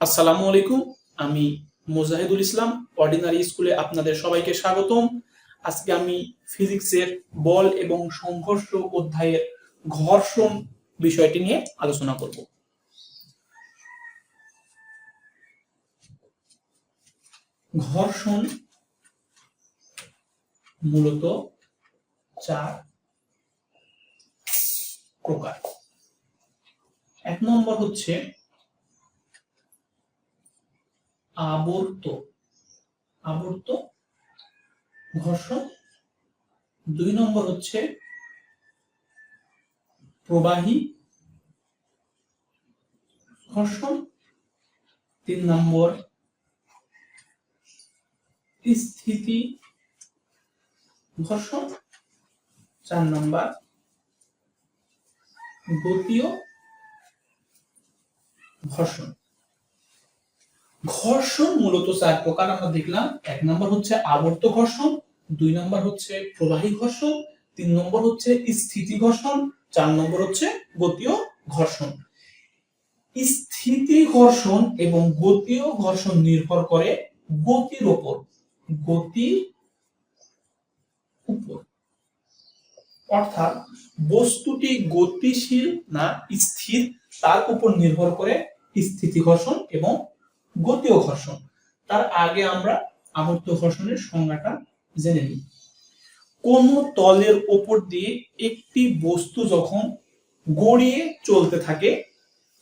আসসালামু আলাইকুম, আমি মুজাহিদুল ইসলাম অর্ডিনারি স্কুলে আপনাদের সবাইকে স্বাগতম। আজকে আমি ফিজিক্সের বল এবং সংঘর্ষ অধ্যায়ের ঘর্ষণ বিষয়টি নিয়ে আলোচনা করব। ঘর্ষণ মূলত চার প্রকার। এক নম্বর হচ্ছে আবর্ত আবর্ত ঘর্ষণ। দুই নম্বর হচ্ছে প্রবাহী ঘর্ষণ। তিন নম্বর স্থিতি ঘর্ষণ। চার নম্বর গতীয় ঘর্ষণ। ঘর্ষণ মূলত চার প্রকার আমরা দেখলাম, এক নম্বর হচ্ছে আবর্ত ঘর্ষণ, দুই নম্বর হচ্ছে প্রবাহী ঘর্ষণ, তিন নম্বর হচ্ছে স্থিতি ঘর্ষণ, চার নম্বর হচ্ছে গতীয় ঘর্ষণ। স্থিতি ঘর্ষণ এবং গতীয় ঘর্ষণ নির্ভর করে গতির উপর, গতি উপর। অর্থাৎ বস্তুটি গতিশীল না স্থির, তার উপর নির্ভর করে স্থিতি ঘর্ষণ এবং গতীয় ঘর্ষণ। তার আগে আমরা আবর্ত ঘর্ষণের সংজ্ঞাটা জেনে নিই। কোন তলের ওপর দিয়ে একটি বস্তু যখন গড়িয়ে চলতে থাকে,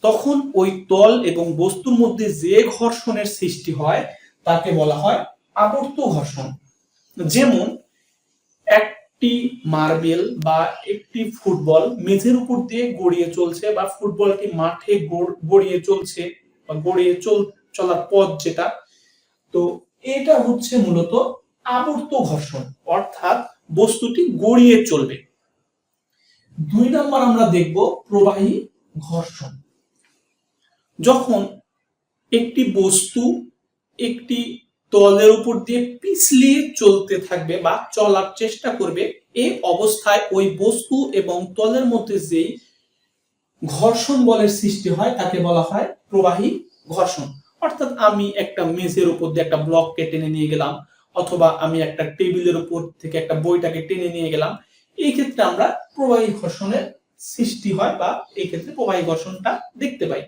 তখন ওই তল এবং বস্তুর মধ্যে যে ঘর্ষণের সৃষ্টি হয়, তাকে বলা হয় আবর্ত ঘর্ষণ। যেমন, একটি মার্বেল বা একটি ফুটবল মেঝের উপর দিয়ে গড়িয়ে চলছে বা ফুটবলটি মাঠে গড়িয়ে চলছে বা গড়িয়ে চল চলার পথ যেটা, তো এটা হচ্ছে মূলত আবর্ত ঘর্ষণ, অর্থাৎ বস্তুটি গড়িয়ে চলবে। দুই নম্বর আমরা দেখব প্রবাহী ঘর্ষণ। যখন একটি বস্তু একটি তলের উপর দিয়ে পিছলিয়ে চলতে থাকবে বা চলার চেষ্টা করবে এই অবস্থায় ওই বস্তু এবং তলের মধ্যে যেই ঘর্ষণ বলের সৃষ্টি হয়, তাকে বলা হয় প্রবাহী ঘর্ষণ। অর্থাৎ আমি একটা মেঝের উপর দিয়ে একটা ব্লককে টেনে নিয়ে গেলাম, অথবা আমি একটা টেবিলের উপর থেকে একটা বইটাকে টেনে নিয়ে গেলাম, এই ক্ষেত্রে আমরা প্রবাহী ঘর্ষণের সৃষ্টি হয় বা এই ক্ষেত্রে প্রবাহী ঘর্ষণটা দেখতে পাই।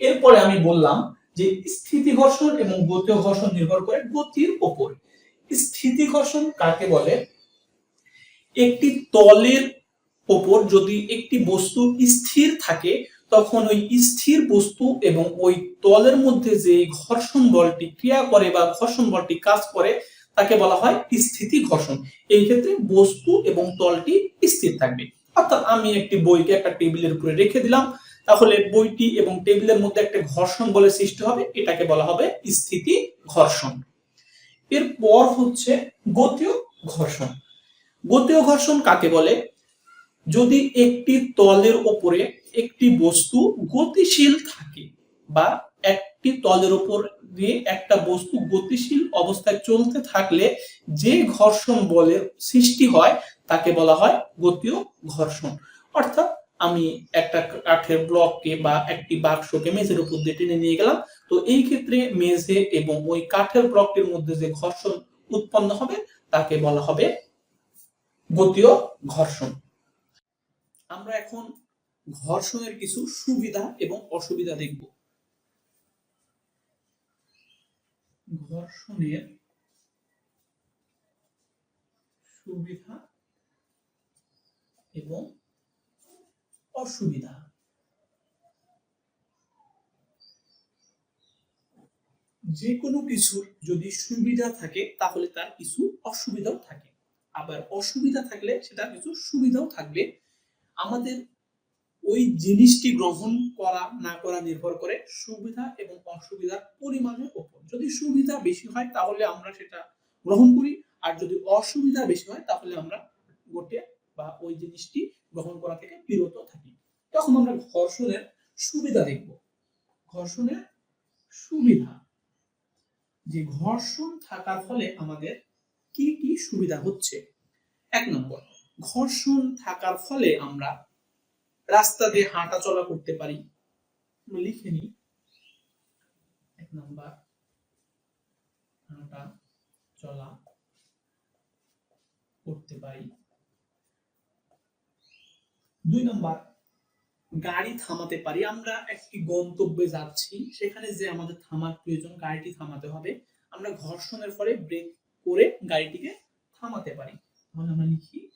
এরপরে আমি বললাম যে স্থিতি ঘর্ষণ এবং গতীয় ঘর্ষণ নির্ভর করে গতির উপর। স্থিতি ঘর্ষণ কাকে বলে? একটি তলের ওপর যদি একটি বস্তু স্থির থাকে তখন ওই স্থির বস্তু এবং ওই তলের মধ্যে যে ঘর্ষণ বলটি ক্রিয়া করে বা ঘর্ষণ বলটি কাজ করে, তাকে বলা হয় স্থিতি ঘর্ষণ। এই ক্ষেত্রে বস্তু এবং তলটি স্থির থাকবে। অর্থাৎ আমি একটি বইকে একটা টেবিলের উপরে রেখে দিলাম, তাহলে বইটি এবং টেবিলের মধ্যে একটা ঘর্ষণ বলে সৃষ্টি হবে, এটাকে বলা হবে স্থিতি ঘর্ষণ। এরপর হচ্ছে গতীয় ঘর্ষণ। গতীয় ঘর্ষণ কাকে বলে? যদি একটি তলের ওপরে একটি বস্তু গতিশীল থাকে বা একটি তলের উপর দিয়ে একটা বস্তু গতিশীল অবস্থায় চলতে থাকলে যে ঘর্ষণ বলের সৃষ্টি হয়, তাকে বলা হয় গতীয় ঘর্ষণ। অর্থাৎ আমি একটা কাঠের ব্লককে বা একটি বাক্সকে মেঝের উপর দিয়ে টেনে নিয়ে গেলাম, তো এই ক্ষেত্রে মেঝে এবং ওই কাঠের ব্লকটির মধ্যে যে ঘর্ষণ উৎপন্ন হবে, তাকে বলা হবে গতীয় ঘর্ষণ। আমরা এখন ঘর্ষণের কিছু সুবিধা এবং অসুবিধা দেখব। ঘর্ষণের সুবিধা এবং অসুবিধা। যে কোনো কিছুর যদি সুবিধা থাকে, তাহলে তার কিছু অসুবিধাও থাকে। আবার অসুবিধা থাকলে সেটা কিছু সুবিধাও থাকবে। আমাদের ওই জিনিসটি গ্রহণ করা, না করা নির্ভর করে সুবিধা এবং অসুবিধার পরিমাণের উপর যদি সুবিধা বেশি হয় তাহলে আমরা সেটা গ্রহণ করি, আর যদি অসুবিধা বেশি হয় তাহলে আমরা গোটে বা ওই জিনিসটি গ্রহণ করা থেকে বিরত থাকি। তখন আমরা ঘর্ষণের সুবিধা দেখব। ঘর্ষণের সুবিধা, যে ঘর্ষণ থাকার ফলে আমাদের কি কি সুবিধা হচ্ছে? এক নম্বর, ঘর্ষণ থাকার ফলে আমরা রাস্তা দিয়ে হাঁটা চলা করতে পারি। লিখে নিই। নাম্বার, হাঁটা চলা করতে পারি। দুই নাম্বার, গাড়ি থামাতে পারি। আমরা একটি গন্তব্যে যাচ্ছি। সেখানে যে আমাদের থামার প্রয়োজন, গাড়িটি থামাতে হবে। আমরা ঘর্ষণের ফলে ব্রেক করে গাড়িটিকে থামাতে পারি। তাহলে আমরা লিখি,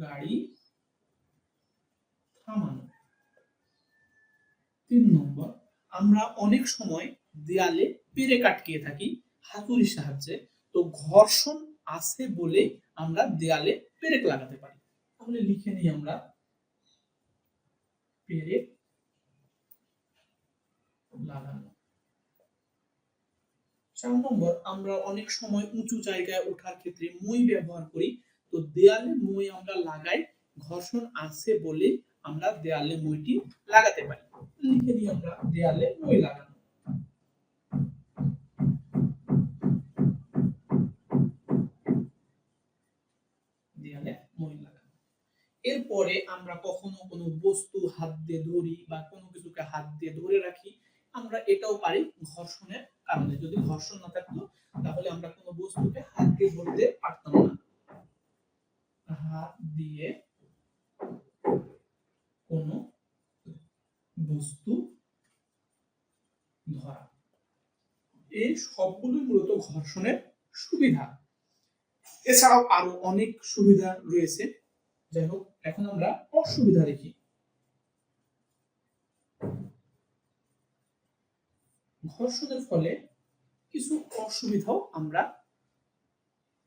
গাড়ি থামানো তিন নম্বর, আমরা অনেক সময় দেয়ালে পেরে কাটকিয়ে থাকি হাতুড়ির সাহায্যে। তো ঘর্ষণ আছে বলে আমরা দেয়ালে পেরেক লাগাতে পারি। তাহলে লিখে নিই আমরা পেরেক লাগানো। চার নম্বর, আমরা অনেক সময় উঁচু জায়গায় ওঠার ক্ষেত্রে মই ব্যবহার করি। তো দেয়ালে মই আমরা লাগাই, ঘর্ষণ আছে বলে আমরা দেয়ালে মইটি লাগাতে পারি। লিখে নিই আমরা, দেয়ালে মই লাগানো। লাগানো। এরপরে আমরা কখনো কোনো বস্তু হাত দিয়ে ধরি বা কোনো কিছুকে হাত দিয়ে ধরে রাখি, আমরা এটাও পারি ঘর্ষণের কারণে। যদি ঘর্ষণ না থাকতো, তাহলে আমরা কোনো বস্তুকে হাত দিয়ে ধরতে পারতাম না। হাত দিয়ে কোনো বস্তু ধরা। এই সবগুলোই মূলত ঘর্ষণের সুবিধা। এছাড়াও আরও অনেক সুবিধা রয়েছে। যাই হোক, এখন আমরা অসুবিধা দেখি। ঘর্ষণের ফলে কিছু অসুবিধাও আমরা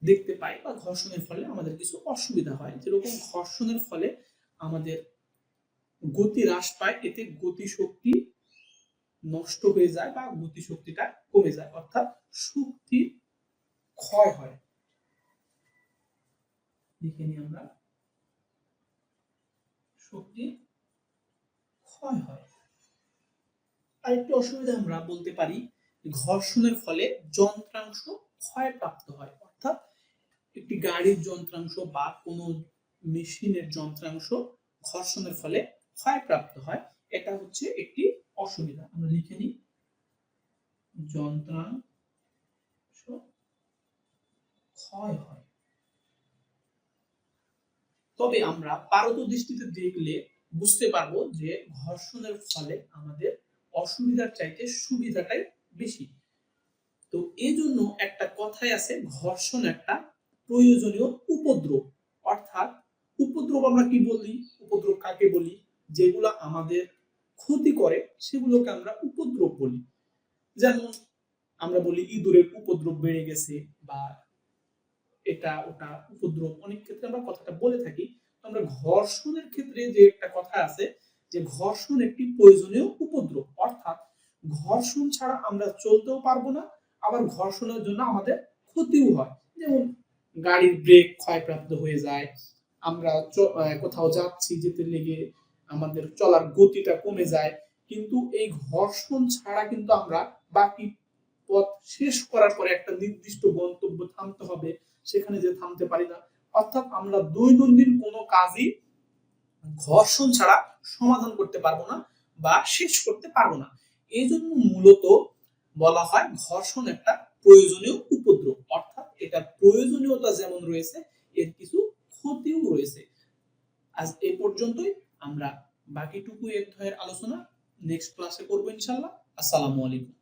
দেখতে পাই বা ঘর্ষণের ফলে আমাদের কিছু অসুবিধা হয়। যেরকম ঘর্ষণের ফলে আমাদের গতি হ্রাস পায়, এতে গতি শক্তি নষ্ট হয়ে যায় বা গতি শক্তিটা কমে যায়, অর্থাৎ শক্তি ক্ষয় হয়। লিখে নিই আমরা। শক্তি ক্ষয় হয়। অসুবিধা আমরা বলতে পারি, ঘর্ষণের ফলে যন্ত্রাংশ ক্ষয়প্রাপ্ত হয়, অর্থাৎ একটি গাড়ির যন্ত্রাংশ বা কোনো মেশিনের যন্ত্রাংশ ঘর্ষণের ফলে ক্ষয়প্রাপ্ত হয়, এটা হচ্ছে একটি অসুবিধা। আমরা লিখে নিই। যন্ত্রাংশ ক্ষয় হয়। তবে আমরা পারদ দৃষ্টিতে দেখলে বুঝতে পারব যে ঘর্ষণের ফলে আমাদের অসুবিধার চাইতে সুবিধাটাই বেশি। তো এই জন্য একটা কথাই আছে, ঘর্ষণ একটা প্রয়োজনীয় উপদ্রব। অর্থাৎ উপদ্রব আমরা কি বলি? উপদ্রব কাকে বলি? যেগুলো আমাদের ক্ষতি করে, সেগুলোকে আমরা উপদ্রব বলি। যেমন আমরা বলি ইঁদুরের উপদ্রব বেড়ে গেছে বা এটা ওটা উপদ্রব। অনেক ক্ষেত্রে আমরা কথাটা বলে থাকি, আমরা ঘর্ষণের ক্ষেত্রে যে একটা কথা আছে যে ঘর্ষণ একটি প্রয়োজনীয় উপদ্রব। অর্থাৎ ঘর্ষণ ছাড়া আমরা চলতেও পারব না, আবার ঘর্ষণের জন্য আমাদের ক্ষতিও হয়। যেমন গাড়ির ব্রেক ক্ষয়প্রাপ্ত হয়ে যায়, আমরা কোথাও যাচ্ছি, যেতে লেগে আমাদের চলার গতিটা কমে যায়, কিন্তু এই ঘর্ষণ ছাড়া কিন্তু আমরা বাকি পথ শেষ করার পরে একটা নির্দিষ্ট গন্তব্য থামতে হবে, সেখানে যে থামতে পারি না। অর্থাৎ আমরা দৈনন্দিন কোনো কাজই ঘর্ষণ ছাড়া সমাধান করতে পারব না বা শেষ করতে পারব না। এই জন্য মূলত বলা হয় ঘর্ষণ একটা প্রয়োজনীয় উপদ্রব। অর্থাৎ এটা প্রয়োজনীয়তা যেমন রয়েছে, এর কিছু ক্ষতিও রয়েছে। আজ এ পর্যন্তই। আমরা বাকিটুকু অধ্যায়ের আলোচনা নেক্সট ক্লাসে করব ইনশাল্লাহ আসসালামু আলাইকুম।